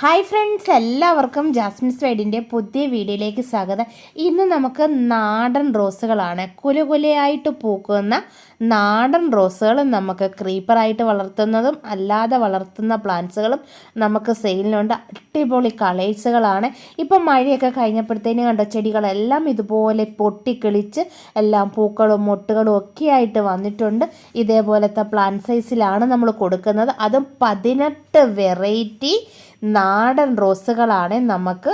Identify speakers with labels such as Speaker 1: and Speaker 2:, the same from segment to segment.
Speaker 1: Hi friends എല്ലാവർക്കും Jasmine സ്വൈഡിന്റെ പുതിയ വീഡിയോയിലേക്ക് സ്വാഗതം. ഇന്ന് നമുക്ക് നാടൻ റോസുകളാണ് കുലകുലയായിട്ട് പൂക്കുന്ന നാടൻ റോസുകൾ നമുക്ക് ക്രീപ്പറായിട്ട് വളർത്തുന്നതും അല്ലാതെ വളർത്തുന്ന പ്ലാന്റ്സുകളും നമുക്ക് സെയിലിനുണ്ട്. അടിപൊളി കളേഴ്സുകളാണ്. ഇപ്പം മഴയൊക്കെ കഴിഞ്ഞപ്പോഴത്തേനും കണ്ട ചെടികളെല്ലാം ഇതുപോലെ പൊട്ടിക്കിളിച്ച് എല്ലാം പൂക്കളും മുട്ടുകളും ഒക്കെ ആയിട്ട് വന്നിട്ടുണ്ട്. ഇതേപോലത്തെ പ്ലാന്റ് സൈസിലാണ് നമ്മൾ കൊടുക്കുന്നത്. അതും പതിനെട്ട് വെറൈറ്റി നാടൻ റോസുകളാണ് നമുക്ക്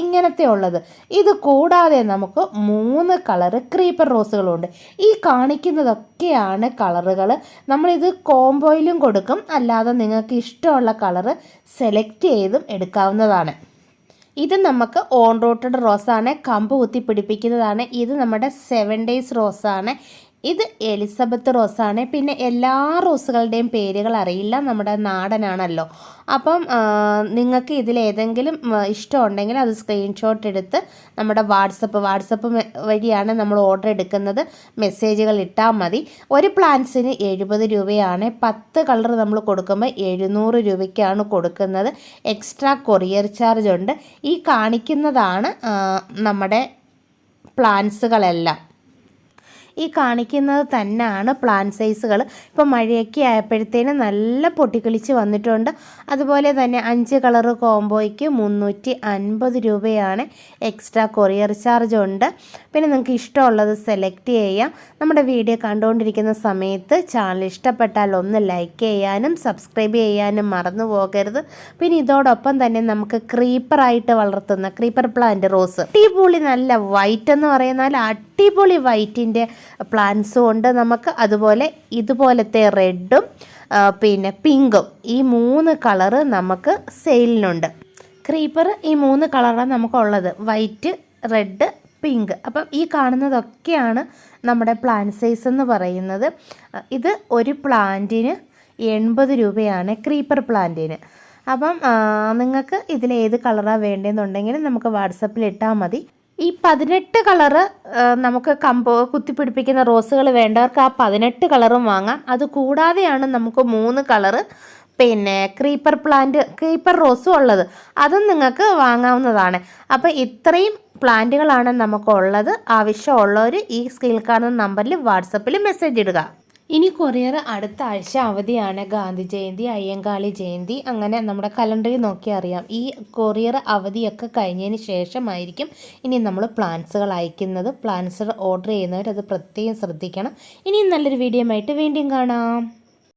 Speaker 1: ഇങ്ങനത്തെ ഉള്ളത്. ഇത് കൂടാതെ നമുക്ക് മൂന്ന് കളറ് ക്രീപ്പർ റോസുകളുണ്ട് ഈ കാണിക്കുന്നതൊക്കെയാണ് കളറുകൾ നമ്മളിത് കോംബോയിലും കൊടുക്കും. അല്ലാതെ നിങ്ങൾക്ക് ഇഷ്ടമുള്ള കളറ് സെലക്ട് ചെയ്തും എടുക്കാവുന്നതാണ്. ഇത് നമുക്ക് ഓൺ റോട്ടഡ് റോസാണ് കമ്പ് കുത്തി പിടിപ്പിക്കുന്നതാണ്. ഇത് നമ്മുടെ സെവൻ ഡേയ്സ് റോസാണ് ഇത് എലിസബത്ത് റോസാണ്. പിന്നെ എല്ലാ റോസുകളുടെയും പേരുകൾ അറിയില്ല. നമ്മുടെ നാടനാണല്ലോ. അപ്പം നിങ്ങൾക്ക് ഇതിലേതെങ്കിലും ഇഷ്ടമുണ്ടെങ്കിൽ അത് സ്ക്രീൻഷോട്ട് എടുത്ത് നമ്മുടെ വാട്സപ്പ് വാട്സപ്പ് വഴിയാണ് നമ്മൾ ഓർഡർ എടുക്കുന്നത്. മെസ്സേജുകൾ ഇട്ടാൽ മതി. ഒരു പ്ലാന്റ്സിന് എഴുപത് രൂപയാണ്. പത്ത് കളർ നമ്മൾ കൊടുക്കുമ്പോൾ എഴുന്നൂറ് രൂപയ്ക്കാണ് കൊടുക്കുന്നത്. എക്സ്ട്രാ കൊറിയർ ചാർജ് ഉണ്ട്. ഈ കാണിക്കുന്നതാണ് നമ്മുടെ പ്ലാന്റ്സുകളെല്ലാം ഈ കാണിക്കുന്നത് തന്നെയാണ് പ്ലാൻ സൈസുകൾ ഇപ്പോൾ മഴയൊക്കെ ആയപ്പോഴത്തേനും നല്ല പൊട്ടിക്കിളിച്ച് വന്നിട്ടുണ്ട്. അതുപോലെ തന്നെ അഞ്ച് കളർ കോംബോയ്ക്ക് മുന്നൂറ്റി അൻപത് രൂപയാണ് എക്സ്ട്രാ കൊറിയർ ചാർജ് ഉണ്ട്. പിന്നെ നിങ്ങൾക്ക് ഇഷ്ടമുള്ളത് സെലക്ട് ചെയ്യാം. നമ്മുടെ വീഡിയോ കണ്ടുകൊണ്ടിരിക്കുന്ന സമയത്ത് ചാനൽ ഇഷ്ടപ്പെട്ടാൽ ഒന്ന് ലൈക്ക് ചെയ്യാനും സബ്സ്ക്രൈബ് ചെയ്യാനും മറന്നു പോകരുത്. പിന്നെ ഇതോടൊപ്പം തന്നെ നമുക്ക് ക്രീപ്പറായിട്ട് വളർത്തുന്ന ക്രീപ്പർ പ്ലാന്റ് റോസ് ടീ പൂളി നല്ല വൈറ്റ് എന്ന് പറയുന്നാൽ അടിപൊളി വൈറ്റിന്റെ പ്ലാന്റ്സും ഉണ്ട്. നമുക്ക് അതുപോലെ ഇതുപോലത്തെ റെഡും പിന്നെ പിങ്കും ഈ മൂന്ന് കളറ് നമുക്ക് സെയിലിനുണ്ട്. ക്രീപ്പർ ഈ മൂന്ന് കളറാണ് നമുക്കുള്ളത്. White red pink. അപ്പം ഈ കാണുന്നതൊക്കെയാണ് നമ്മുടെ പ്ലാന്റ് സൈസ് എന്ന് പറയുന്നത്. ഇത് ഒരു പ്ലാന്റിന് എൺപത് രൂപയാണ് ക്രീപ്പർ പ്ലാന്റിന്. അപ്പം നിങ്ങൾക്ക് ഇതിൽ ഏത് കളറാണ് വേണ്ടതെന്നുണ്ടെങ്കിൽ നമുക്ക് വാട്സപ്പിൽ ഇട്ടാൽ മതി. ഈ പതിനെട്ട് കളറ് നമുക്ക് കമ്പോ കുത്തിപ്പിടിപ്പിക്കുന്ന റോസുകൾ വേണ്ടവർക്ക് ആ പതിനെട്ട് കളറും വാങ്ങാം. അത് കൂടാതെയാണ് നമുക്ക് മൂന്ന് കളറ് പിന്നെ ക്രീപ്പർ പ്ലാന്റ് ക്രീപ്പർ റോസും ഉള്ളത്. അതും നിങ്ങൾക്ക് വാങ്ങാവുന്നതാണ്. അപ്പോൾ ഇത്രയും പ്ലാന്റുകളാണ് നമുക്കുള്ളത്. ആവശ്യമുള്ളവർ ഈ സ്ക്രീനിൽ കാണുന്ന നമ്പറിൽ വാട്സപ്പിൽ മെസ്സേജ് ഇടുക. ഇനി കൊറിയർ അടുത്ത ആഴ്ച അവധിയാണ്. ഗാന്ധി ജയന്തി അയ്യങ്കാളി ജയന്തി. അങ്ങനെ നമ്മുടെ കലണ്ടറിൽ നോക്കി അറിയാം. ഈ കൊറിയർ അവധിയൊക്കെ കഴിഞ്ഞതിന് ശേഷമായിരിക്കും ഇനി നമ്മൾ പ്ലാൻസുകൾ അയക്കുന്നത്. പ്ലാൻസ് ഓർഡർ ചെയ്യുന്നവർ അത് പ്രത്യേകം ശ്രദ്ധിക്കണം. ഇനിയും നല്ലൊരു വീഡിയോ ആയിട്ട് വീണ്ടും കാണാം.